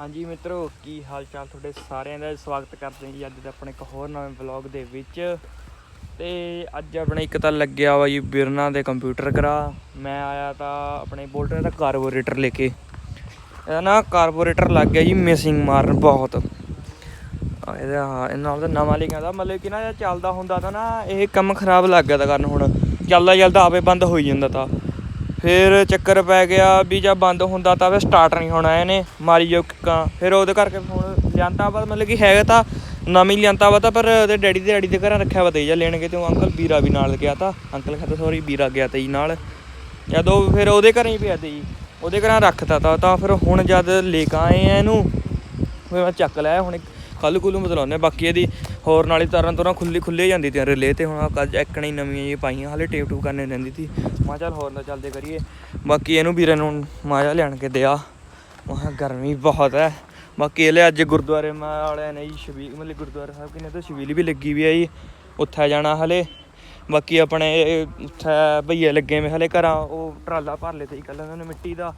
ਹਾਂਜੀ ਮਿੱਤਰੋ, ਕੀ ਹਾਲ ਚਾਲ ਤੁਹਾਡੇ ਸਾਰਿਆਂ ਦਾ? ਸਵਾਗਤ ਕਰਦੇ ਹਾਂ ਜੀ ਅੱਜ ਦੇ ਆਪਣੇ ਇੱਕ ਹੋਰ ਨਵੇਂ ਵਲੌਗ ਦੇ ਵਿੱਚ। ਤੇ ਅੱਜ ਆਪਣੇ ਇੱਕ ਤਾਂ ਲੱਗਿਆ ਵਾ ਜੀ ਬਿਰਨਾ ਦੇ ਕੰਪਿਊਟਰ ਕਰਾ ਮੈਂ ਆਇਆ ਤਾਂ ਆਪਣੇ ਬੋਲਟਰ ਦਾ ਕਾਰਬੋਰੇਟਰ ਲੈ ਕੇ। ਇਹਦਾ ਨਾ ਕਾਰਬੋਰੇਟਰ ਲੱਗ ਗਿਆ ਜੀ ਮਿਸਿੰਗ ਮਾਰਨ ਬਹੁਤ। ਇਹਦਾ ਇਹਨਾਂ ਨਾਲ ਦਾ ਨਵਾਂ ਲੈ ਕੇ ਮਤਲਬ ਕਿ ਨਾ ਇਹ ਚੱਲਦਾ ਹੁੰਦਾ ਤਾਂ ਨਾ ਇਹ ਕੰਮ ਖਰਾਬ ਲੱਗ ਗਿਆ ਤਾਂ ਕਰਨ ਹੁਣ। ਚੱਲਦਾ ਚੱਲਦਾ ਆਪੇ ਬੰਦ ਹੋਈ ਜਾਂਦਾ ਤਾਂ। ਫਿਰ ਚੱਕਰ ਪੈ ਗਿਆ ਵੀ ਜਦ ਬੰਦ ਹੁੰਦਾ ਤਾਂ ਫਿਰ ਸਟਾਰਟ ਨਹੀਂ ਹੋਣਾ ਇਹਨੇ, ਮਾਰੀ ਜੋ ਕਿੱਕਾਂ। ਫਿਰ ਉਹਦੇ ਕਰਕੇ ਹੁਣ ਲਿਆਂਤਾ ਵਾ, ਮਤਲਬ ਕਿ ਹੈਗਾ ਤਾਂ ਨਵੀਂ ਲਿਆਂਤਾ ਵਾ ਤਾਂ ਪਰ ਉਹਦੇ ਡੈਡੀ ਦੇ ਡੈਡੀ ਦੇ ਘਰਾਂ ਰੱਖਿਆ ਵਾ ਤੇ ਜਾਂ ਲੈਣਗੇ ਤੇ ਉਹ ਅੰਕਲ ਵੀਰਾ ਵੀ ਨਾਲ ਗਿਆ ਤਾਂ। ਅੰਕਲ ਕਹਿੰਦਾ ਸੌਰੀ ਵੀਰਾ ਗਿਆ ਤੇ ਜੀ ਨਾਲ। ਜਦੋਂ ਫਿਰ ਉਹਦੇ ਘਰੇ ਹੀ ਪਿਆ ਤੇ ਜੀ ਉਹਦੇ ਘਰਾਂ ਰੱਖਤਾ ਤਾਂ ਤਾਂ ਫਿਰ ਹੁਣ ਜਦ ਲੈ ਕੇ ਆਏ ਆ ਇਹਨੂੰ, ਫਿਰ ਮੈਂ ਚੱਕ ਲਿਆ, ਹੁਣ ਕੱਲ ਕੁੱਲ ਨੂੰ ਬਦਲਾਉਂਦੇ ਹਾਂ। ਬਾਕੀ ਇਹਦੀ ਹੋਰ ਨਾਲੇ ਤਾਰਾਂ ਤੋਰਾਂ ਖੁੱਲੀ ਖੁੱਲੇ ਜਾਂਦੀ ਤੇ ਰਿਲੇ ਤੇ ਹੁਣ ਕੱਲ ਐਕਣਾ ਹੀ ਨਵੀਆਂ ਜੀ ਪਾਈਆਂ, ਹਾਲੇ ਟੇਪ ਟੂਪ ਕਰਨੇ ਰਹਿੰਦੀ ਸੀ। ਮਾ ਚੱਲ ਹੋਰ ਨਾ ਚੱਲਦੇ ਕਰੀਏ। ਬਾਕੀ ਇਹਨੂੰ ਵੀਰਾਂ ਨੂੰ ਮਾਜਾ ਲੈਣ ਕੇ ਦਿਆ। ਮਹਾ ਗਰਮੀ ਬਹੁਤ ਹੈ ਬਾਕੀ ਇਹ ਇਹਲੇ ਅੱਜ ਗੁਰਦੁਆਰੇ ਮਾ ਵਾਲਿਆਂ ਨੇ ਜੀ ਸ਼ਬੀ, ਮਤਲਬ ਗੁਰਦੁਆਰਾ ਸਾਹਿਬ ਕਿਨੇ ਤਾਂ ਸ਼ਬੀਲ ਵੀ ਲੱਗੀ ਵੀ ਆ ਜੀ। ਉੱਥੇ ਜਾਣਾ ਹਲੇ। ਬਾਕੀ ਆਪਣੇ ਉੱਥੇ ਭਈਏ ਲੱਗੇ ਵੇ ਹਲੇ ਘਰਾਂ, ਉਹ ਟਰਾਲਾ ਭਰ ਲਏ ਤੇ ਜੀ ਕੱਲ ਉਹਨਾਂ ਨੇ ਮਿੱਟੀ ਦਾ।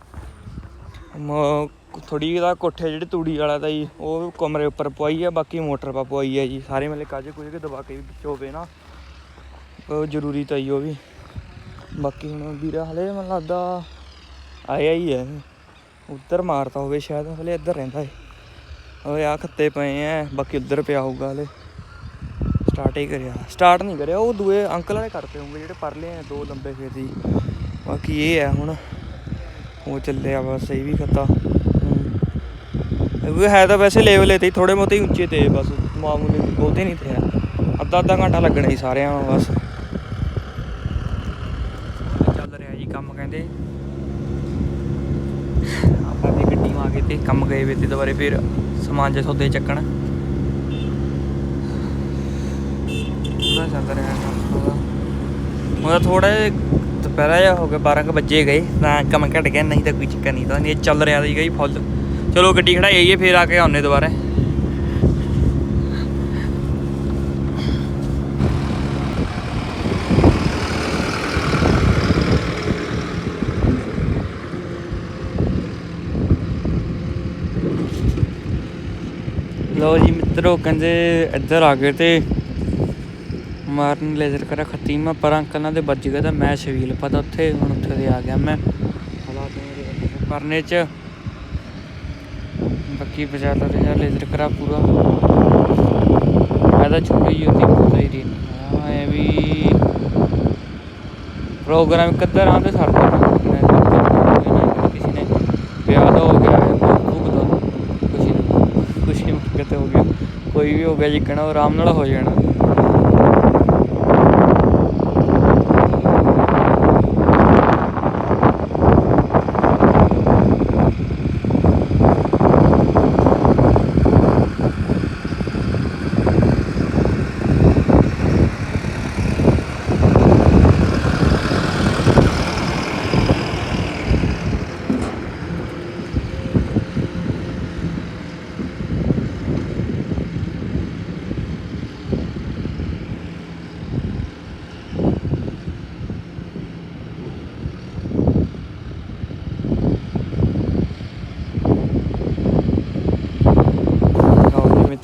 ਥੋੜੀ ਦਾ ਕੋਠੇ ਜਿਹੜੇ ਤੂੜੀ ਵਾਲਾ ਦਾ ਜੀ, ਉਹ ਕਮਰੇ ਉੱਪਰ ਪਵਾਈ ਆ, ਬਾਕੀ ਮੋਟਰ ਪਾ ਪਵਾਈ ਆ ਜੀ। ਸਾਰੇ ਮਤਲਬ ਕਾਜੇ ਕੁਝ ਕੇ ਦਬਾ ਕੇ ਵਿੱਚ ਹੋਵੇ ਨਾ, ਉਹ ਜ਼ਰੂਰੀ ਤਾਂ ਹੀ ਉਹ ਵੀ। ਬਾਕੀ ਹੁਣ ਵੀਰਾ ਹਲੇ ਮੈਨੂੰ ਲੱਗਦਾ ਆਇਆ ਹੀ ਹੈ ਉੱਧਰ ਮਾਰਤਾ ਹੋਵੇ ਸ਼ਾਇਦ, ਹਲੇ ਇੱਧਰ ਰਹਿੰਦਾ ਹੈ ਓਏ ਆ ਖੱਤੇ ਪਏ ਐ, ਬਾਕੀ ਉੱਧਰ ਪਿਆ ਹੋਊਗਾ ਹਲੇ। ਸਟਾਰਟ ਹੀ ਕਰਿਆ। ਸਟਾਰਟ ਨਹੀਂ ਕਰਿਆ, ਉਹ ਦੂਏ ਅੰਕਲ ਵਾਲੇ ਕਰਤੇ ਹੋਣਗੇ ਜਿਹੜੇ ਪਰਲੇ ਆ ਦੋ ਲੰਬੇ ਫੇਰ ਦੀ ਬਾਕੀ ਇਹ ਹੈ ਹੁਣ। ਉਹ ਚੱਲਿਆ ਬਸ, ਇਹ ਵੀ ਖੱਤਾ। ਉਹ ਹੈ ਤਾਂ ਵੈਸੇ ਲੈਵਲ ਤੇ ਥੋੜੇ ਬਹੁਤੇ ਉੱਚੇ ਤੇ, ਬਸ ਮਾਮੂਲੀ ਬਹੁਤੇ ਨਹੀਂ ਤੇ ਹੈ। ਅੱਧਾ ਅੱਧਾ ਘੰਟਾ ਲੱਗਣਾ ਹੀ ਸਾਰਿਆਂ ਨੂੰ, ਬਸ। ਚੱਲ ਰਿਹਾ ਜੀ ਕੰਮ ਕਹਿੰਦੇ। ਆਪਾਂ ਵੀ ਗੱਡੀ ਮਾ ਕੇ ਤੇ ਕੰਮ ਗਏ ਵੇ ਤੇ ਦੁਬਾਰੇ ਫਿਰ ਸਮਾਨ ਜੇ ਸੌਦੇ ਚੱਕਣ। ਪੂਰਾ ਚੱਲ ਰਿਹਾ ਕੰਮ ਉਹਦਾ ਉਹਦਾ ਜਿਹਾ ਦੁਪਹਿਰਾ ਜਿਹਾ ਹੋ ਗਿਆ 12 ਕੁ ਵਜੇ ਗਏ, ਤਾਂ ਕੰਮ ਘਟ ਗਿਆ, ਨਹੀਂ ਤਾਂ ਕੋਈ ਚੱਕਰ ਨਹੀਂ, ਤਾਂ ਇਹ ਚੱਲ ਰਿਹਾ ਸੀ ਗਈ ਫੁੱਲ ਚਲੋ ਗੱਡੀ ਖੜਾਈ ਆਈਏ, ਫੇਰ ਆ ਕੇ ਆਉਨੇ ਦੁਬਾਰਾ। ਲੋ ਜੀ ਮਿੱਤਰੋ, ਕਹਿੰਦੇ ਇੱਧਰ ਆ ਗਏ ਤੇ ਮਾਰਨ ਲੇਜ਼ਰ ਕਰਾ ਖਤੀਮਾ ਪਰ ਅੰਕਲ ਨਾਲ ਦੇ ਵੱਜ ਗਿਆ ਤਾਂ ਮੈਂ ਸ਼ਵੀਲ ਪਤਾ ਉੱਥੇ, ਹੁਣ ਉੱਥੇ ਦੇ ਆ ਗਿਆ ਮੈਂ। ਹਾਲਾਤ ਮੇਰੇ ਪਰਨੇ ਚ ਬਾਕੀ ਬਚਾਤਾ ਤੇ ਯਾਰ ਲੇਜ਼ਰ ਕਰਾ ਪੂਰਾ। ਮੈਂ ਤਾਂ ਛੋਟੀ ਜਿਹੀ ਹੁੰਦੀ ਪੂਰਾ ਹੀ ਰਹੀ ਹਾਂ, ਐ ਵੀ ਪ੍ਰੋਗਰਾਮ ਕਿੱਧਰ ਆਂਦੇ ਸਰਦਾ ਕਿਸੇ ਨੇ। ਵਿਆਹ ਦਾ ਹੋ ਗਿਆ ਖੁਸ਼ੀ ਖੁਸ਼ੀ ਕਿਤੇ ਹੋ ਗਿਆ। ਕੋਈ ਵੀ ਹੋ ਗਿਆ, ਜਿੱਕਣਾ ਉਹ ਆਰਾਮ ਨਾਲ ਹੋ ਜਾਣਾ।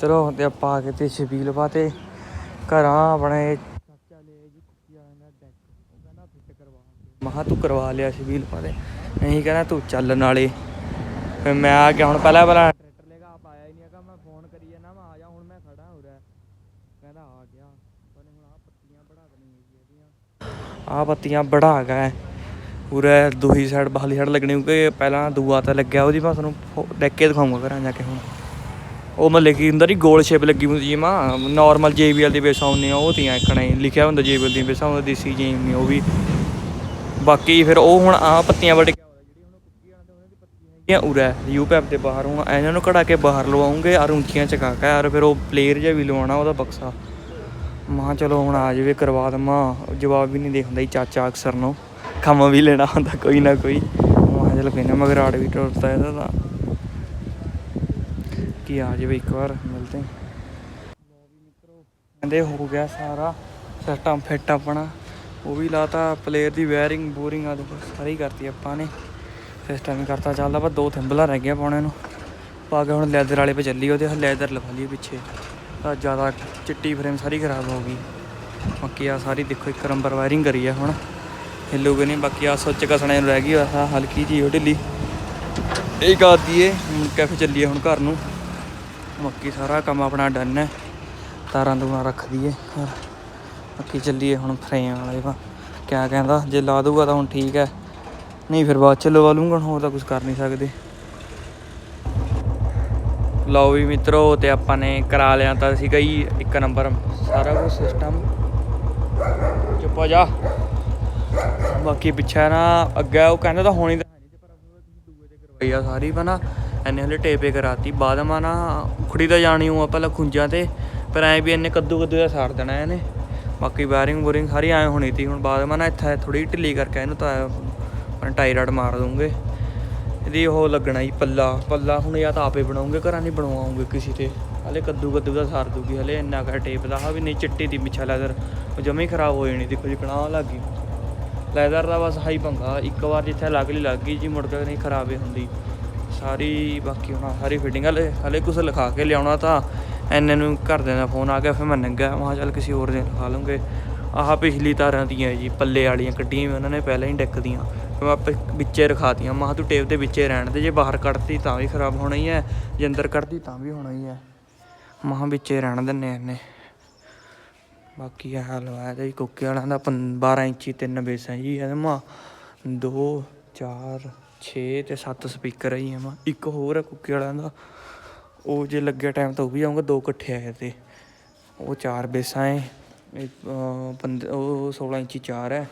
ਲਓ ਜੀ ਤੇ ਆਪਾਂ ਆ ਕੇ ਤੇ ਛਬੀਲ ਪਾਤੇ ਘਰਾਂ ਆਪਣੇ ਚਾਚਾ ਲੈ ਜੀ ਕੁੱਤੀ ਦਾ ਡੈਕ ਉਹ ਕਹਿੰਦਾ ਫਿੱਟ ਕਰਵਾ ਮਹਾ ਤੂੰ ਕਰਵਾ ਲਿਆ ਛਬੀਲ ਪਾਤੇ ਨਹੀਂ ਕਹਿੰਦਾ, ਤੂੰ ਚੱਲ ਨਾਲੇ। ਫਿਰ ਮੈਂ ਆ ਗਿਆ, ਹੁਣ ਪਹਿਲਾਂ ਪਹਿਲਾਂ ਟਰੈਕਟਰ ਲੈ ਕੇ ਆਪ ਆਇਆ ਹੀ ਨਹੀਂ ਹੈਗਾ। ਮੈਂ ਫੋਨ ਕਰੀ ਜਾਂਦਾ, ਮੈਂ ਆ ਜਾ, ਹੁਣ ਮੈਂ ਖੜਾ ਹੋ ਰਿਹਾ। ਕਹਿੰਦਾ, ਆ ਗਿਆ। ਪਰ ਹੁਣ ਆ ਪੱਤੀਆਂ ਬੜਾ ਦੇਣੀਆਂ ਜੀ ਇਹਦੀਆਂ। ਆ ਪੱਤੀਆਂ ਬੜਾ ਗਿਆ ਪੂਰਾ ਦੂਹੀ ਸਾਈਡ ਬਾਹਲੀ ਸਾਈਡ ਲੱਗਣੀ, ਕਿਉਂਕਿ ਪਹਿਲਾਂ ਦੂਆ ਤਾਂ ਲੱਗਿਆ ਉਹਦੀ। ਮੈਂ ਤੁਹਾਨੂੰ ਫੋ- ਦੇਖ ਦਿਖਾਉਂਗਾ ਘਰਾਂ ਜਾ ਕੇ ਹੁਣ। ਉਹ ਮਤਲਬ ਕਿ ਹੁੰਦਾ ਹੀ ਗੋਲ ਸ਼ੇਪ ਲੱਗੀ ਹੁੰਦੀ ਜੀ ਮਾਂ ਨਾਰਮਲ JBL ਦੀ ਬੇਸਾਂ ਹੁੰਦੀਆਂ, ਉਹ ਤੀਆਂ ਇਕਣਾ ਹੀ ਲਿਖਿਆ ਹੁੰਦਾ JBL ਦੀ ਬੇਸਾਂ ਉਹ ਦੇਸੀ ਜੀ ਨਹੀਂ, ਉਹ ਵੀ। ਬਾਕੀ ਫਿਰ ਉਹ ਹੁਣ ਆ ਪੱਤੀਆਂ ਵੱਢ ਕੇ ਜਿਹੜੀ ਹੁਣ ਕੁੱਕੀ ਦੇ ਬਾਹਰ ਹੁਣ, ਇਹਨਾਂ ਨੂੰ ਕਢਾ ਕੇ ਬਾਹਰ ਲਵਾਉਂਗੇ ਔਰ ਉੱਚੀਆਂ ਚਕਾ ਕੇ ਔਰ ਫਿਰ ਉਹ ਪਲੇਅਰ ਜਿਹਾ ਵੀ ਲਵਾਉਣਾ ਉਹਦਾ ਬਕਸਾ। ਮਾਂ ਚਲੋ ਹੁਣ ਆ ਜਾਵੇ, ਕਰਵਾ ਦਮਾ ਜਵਾਬ ਵੀ ਨਹੀਂ ਦੇ ਹੁੰਦਾ ਜੀ ਚਾਚਾ ਅਕਸਰ ਨੂੰ। ਕੰਮ ਵੀ ਲੈਣਾ ਹੁੰਦਾ ਕੋਈ ਨਾ ਕੋਈ। ਮਾਂ ਚਲ ਕਹਿੰਦਾ, ਮਗਰ ਆੜ ਵੀ ਟੁੱਟਦਾ ਇਹਦਾ ਤਾਂ। ਕਿ ਆ ਜਾਵੇ ਇੱਕ ਵਾਰ, ਮਿਲਦੇ ਹਾਂ। ਕਹਿੰਦੇ ਹੋ ਗਿਆ ਸਾਰਾ ਸਿਸਟਮ ਫਿੱਟ ਆਪਣਾ। ਉਹ ਵੀ ਲਾਤਾ ਪਲੇਅਰ ਦੀ ਵਾਇਰਿੰਗ ਬੋਰਿੰਗ ਆ ਸਾਰੀ ਕਰਤੀ ਆਪਾਂ ਨੇ। ਸਿਸਟਮ ਹੀ ਕਰਤਾ ਚੱਲਦਾ ਪਰ ਦੋ ਥੰਬਲਾਂ ਰਹਿ ਗਿਆ ਪਾਉਣੇ ਨੂੰ। ਪਾ ਕੇ ਹੁਣ ਲੈਦਰ ਵਾਲੇ ਪੇ ਚੱਲੀ ਉਹਦੇ ਲੈਦਰ ਲਵਾ ਲਈ ਪਿੱਛੇ। ਤਾਂ ਜ਼ਿਆਦਾ ਚਿੱਟੀ ਫਰੇਮ ਸਾਰੀ ਖਰਾਬ ਹੋ ਗਈ। ਬਾਕੀ ਆ ਸਾਰੀ ਦੇਖੋ, ਇੱਕ ਨੰਬਰ ਵਾਇਰਿੰਗ ਕਰੀ ਆ ਹੁਣ। ਹਿੱਲੂਗੇ ਨਹੀਂ, ਬਾਕੀ ਆ ਸੁੱਚ ਕਸਣੇ ਨੂੰ ਰਹਿ ਗਈ ਆ ਹਲਕੀ ਜੀ ਉਹ ਢਿੱਲੀ। ਇਹ ਕਰ ਦਈਏ ਹੁਣ ਕੈਫੇ ਚੱਲੀਏ ਹੁਣ ਘਰ ਨੂੰ। ਬਾਕੀ ਸਾਰਾ ਕੰਮ ਆਪਣਾ ਡਨ ਹੈ। ਤਾਰਾਂ ਤੂਰਾਂ ਰੱਖ ਦਈਏ। ਬਾਕੀ ਚੱਲੀਏ ਹੁਣ ਫਰੇਮ ਵਾਲੇ ਵਾ ਕਿਆ ਕਹਿੰਦਾ? ਜੇ ਲਾ ਦੂਗਾ ਤਾਂ ਹੁਣ ਠੀਕ ਹੈ। ਨਹੀਂ ਫਿਰ ਬਾਅਦ ਚ ਲਵਾ ਲੂੰਗਾ ਹੋਰ ਤਾਂ ਕੁਝ ਕਰ ਨਹੀਂ ਸਕਦੇ। ਲਓ ਵੀ ਮਿੱਤਰੋ, ਤੇ ਆਪਾਂ ਨੇ ਕਰਾ ਲਿਆ ਤਾਂ ਸੀਗਾ ਹੀ ਇੱਕ ਨੰਬਰ ਸਾਰਾ ਕੁਝ ਸਿਸਟਮ ਚੁੱਪ ਹੋ ਜਾ। ਬਾਕੀ ਪਿੱਛੇ ਨਾ ਅੱਗੇ ਉਹ ਕਹਿੰਦਾ ਤਾਂ ਹੋਣੀ ਤਾਂ ਹੈ ਨਹੀਂ ਤੇ ਪਰ ਆਪਾਂ ਦੂਏ ਤੇ ਕਰਵਾਈ ਆ ਸਾਰੀ ਬਣਾ ਐਨੇ ਹਲੇ ਟੇਪੇ ਕਰਾਤੀ। ਬਾਅਦ ਮਾ ਨਾ ਉਖੜੀ ਤਾਂ ਜਾਣੀ ਹੂੰ ਪਹਿਲਾਂ ਲਖੁੰਜਾਂ ਤੇ, ਪਰ ਐ ਵੀ ਇਹਨੇ ਕੱਦੂ ਕੱਦੂ ਦਾ ਸਾੜ ਦੇਣਾ ਇਹਨੇ। ਬਾਕੀ ਵਾਇਰਿੰਗ ਬੋਰਿੰਗ ਸਾਰੀ ਐ ਹੋਣੀ ਤੀ ਹੁਣ। ਬਾਅਦ ਮਾ ਨਾ ਇੱਥੇ ਥੋੜੀ ਢਿੱਲੀ ਕਰਕੇ ਇਹਨੂੰ ਤਾਂ ਆਪਾਂ ਟਾਈ ਰਡ ਮਾਰ ਦੂੰਗੇ ਇਹਦੀ ਉਹ ਲੱਗਣਾ ਜੀ ਪੱਲਾ। ਪੱਲਾ ਹੁਣ ਜਾਂ ਤਾਂ ਆਪੇ ਬਣਾਉਂਗੇ, ਘਰਾਂ ਨਹੀਂ ਬਣਵਾਉਂਗੇ ਕਿਸੇ ਤੇ। ਹਲੇ ਕੱਦੂ ਕੱਦੂ ਦਾ ਸਾਰ ਦੂਗੀ ਹਲੇ ਇੰਨਾ ਕਰ ਟੇਪ ਦਾ। ਆ ਵੀ ਨਹੀਂ ਚਿੱਟੀ ਦੀ ਪਿੱਛਾ ਲੈਦਰ ਉਹ ਜਮੇ ਖਰਾਬ ਹੋ ਜਾਣੀ ਦੇਖੋ ਜੀ ਕਣਾ ਲੱਗ ਗਈ। ਲੈਦਰ ਦਾ ਬਸ ਹਾਈ ਪੰਗਾ। ਇੱਕ ਵਾਰ ਜਿੱਥੇ ਲੱਗ ਲਈ ਲੱਗ ਗਈ ਜੀ, ਮੁੜ ਕੇ ਨਹੀਂ ਖਰਾਬੇ ਹੁੰਦੀ। ਸਾਰੀ ਬਾਕੀ ਹੁਣ ਸਾਰੀ ਫਿਟਿੰਗ ਹਲੇ ਹਲੇ ਕੁਛ ਲਿਖਾ ਕੇ ਲਿਆਉਣਾ ਤਾਂ ਐਨੇ ਨੂੰ ਘਰਦਿਆਂ ਦਾ ਫੋਨ ਆ ਗਿਆ, ਫਿਰ ਮੈਂ ਨੰਗਾ, ਮੈਂ ਚੱਲ ਕਿਸੇ ਹੋਰ ਦੇ ਲਿਖਾ ਲਵਾਂਗੇ ਆਹ ਪਿਛਲੀ ਤਾਰਾਂ ਦੀਆਂ ਜੀ, ਪੱਲੇ ਵਾਲੀਆਂ ਕੱਢੀਆਂ ਵੀ ਉਹਨਾਂ ਨੇ ਪਹਿਲਾਂ ਹੀ ਡੈਕ ਦੀਆਂ ਫਿਰ ਮੈਂ ਆਪੇ ਵਿੱਚੇ ਰਖਾਤੀਆਂ, ਮੈਂ ਤੂੰ ਟੇਪ ਦੇ ਵਿੱਚੇ ਰਹਿਣ ਦੇ, ਜੇ ਬਾਹਰ ਕੱਢਤੀ ਤਾਂ ਵੀ ਖਰਾਬ ਹੋਣਾ ਹੀ ਹੈ, ਜੇ ਅੰਦਰ ਕੱਢਤੀ ਤਾਂ ਵੀ ਹੋਣਾ ਹੀ ਹੈ। ਮੈਂ ਕਿਹਾ ਵਿੱਚੇ ਰਹਿਣ ਦਿੰਨੇ ਇਹਨੇ ਬਾਕੀ ਇਹ ਲਵਾਇਆ ਤੇ ਕੁੱਕੇ ਵਾਲਿਆਂ ਦਾ 12 ਇੰਚੀ ਤਿੰਨ ਬੇਸਾਂ ਜੀ, ਇਹਦੇ ਮਾ 2 4 6 ਤੇ 7 ਸਪੀਕਰ ਹੀ ਆ ਮਾ। ਇੱਕ ਹੋਰ ਹੈ ਕੁੱਕੇ ਵਾਲਿਆਂ ਦਾ। ਉਹ ਜੇ ਲੱਗਿਆ ਟਾਈਮ ਤਾਂ ਉਹ ਵੀ ਆਉਂਗਾ ਦੋ ਇਕੱਠੇ ਆਏ ਤੇ ਉਹ ਚਾਰ ਬੇਸਾਂ ਹੈ ਇਹ ਅਹ, ਉਹ 16 ਇੰਚੀ ਚਾਰ ਹੈ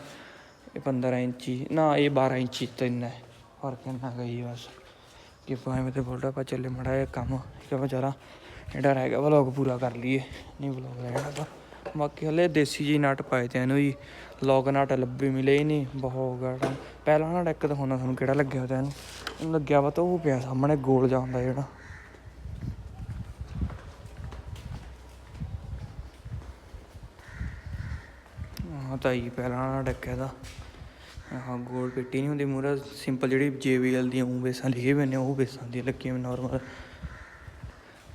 ਇਹ 15 ਇੰਚੀ ਨਾ ਇਹ 12 ਇੰਚੀ ਤਿੰਨ ਹੈ ਫ਼ਰਕ ਇੰਨਾ ਗਈ ਬਸ। ਕਿ ਭਾਵੇਂ ਤੇ ਬੋਲਦਾ ਪਾ ਚੱਲੇ ਮੜਾ ਇਹ ਕੰਮ। ਕਿ ਮੈਂ ਜਿਹੜਾ ਰਹਿ ਗਿਆ ਵਲੋਗ ਪੂਰਾ ਕਰ ਲਈਏ। ਨਹੀਂ ਵਲੋਗ ਰਹਿਣਾ ਤਾਂ ਬਾਕੀ ਹਲੇ ਦੇਸੀ ਜੀ ਨਟ ਪਾਏ ਤੇ ਇਹਨੂੰ ਜੀ ਲੌਕ ਨਟ ਲੱਭੇ ਮਿਲੇ ਹੀ ਨਹੀਂ, ਬਹੁਤ ਗਾੜਾ ਪਹਿਲਾਂ ਨਾ ਡੈਕ ਦਿਖਾਉਣਾ ਤੁਹਾਨੂੰ ਕਿਹੜਾ ਲੱਗਿਆ ਹੋਇਆ ਇਹਨੂੰ ਇਹਨੂੰ ਲੱਗਿਆ ਵਾ ਤਾਂ ਉਹ ਪਿਆ ਸਾਹਮਣੇ, ਗੋਲ ਜਿਹਾ ਹੁੰਦਾ ਜਿਹੜਾ। ਹਾਂ ਤਾਂ ਹੀ ਪਹਿਲਾਂ ਨਾ ਡੱਕਿਆ ਦਾ ਹਾਂ ਗੋਲ ਪੇਟੀ ਨਹੀਂ ਹੁੰਦੀ ਮੂਰਾ ਸਿੰਪਲ ਜਿਹੜੀ JBL ਦੀਆਂ ਉਹ ਬੇਸਾਂ ਲਿਖੇ ਹੋਏ ਨੇ, ਉਹ ਬੇਸਾਂ ਦੀਆਂ ਲੱਗੀਆਂ ਵੀ ਨਾਰਮਲ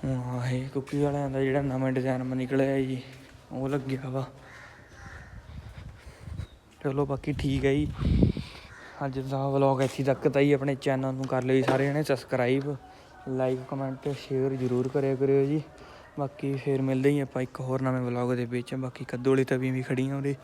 ਹਾਂ ਇਹ ਕੁੱਕੀ ਵਾਲਿਆਂ ਦਾ ਜਿਹੜਾ ਨਵਾਂ ਡਿਜ਼ਾਈਨ ਨਿਕਲਿਆ ਜੀ, ਉਹ ਲੱਗਿਆ ਵਾ। ਚਲੋ ਬਾਕੀ ਠੀਕ ਹੈ ਜੀ। ਅੱਜ ਦਾ ਵਲੌਗ ਇੱਥੇ ਤੱਕ ਤਾਂ ਹੀ ਆਪਣੇ ਚੈਨਲ ਨੂੰ ਕਰ ਲਿਓ ਜੀ ਸਾਰੇ ਜਣੇ ਸਬਸਕ੍ਰਾਈਬ ਲਾਈਕ ਕਮੈਂਟ ਸ਼ੇਅਰ ਜ਼ਰੂਰ ਕਰਿਆ ਕਰਿਓ ਜੀ। ਬਾਕੀ ਫੇਰ ਮਿਲਦੇ ਹੀ ਆਪਾਂ ਇੱਕ ਹੋਰ ਨਵੇਂ ਵਲੌਗ ਦੇ ਵਿੱਚ। ਬਾਕੀ ਕੱਦੂ ਵਾਲੀ ਤਵੀਆਂ ਵੀ ਖੜੀਆਂ ਉਹਦੇ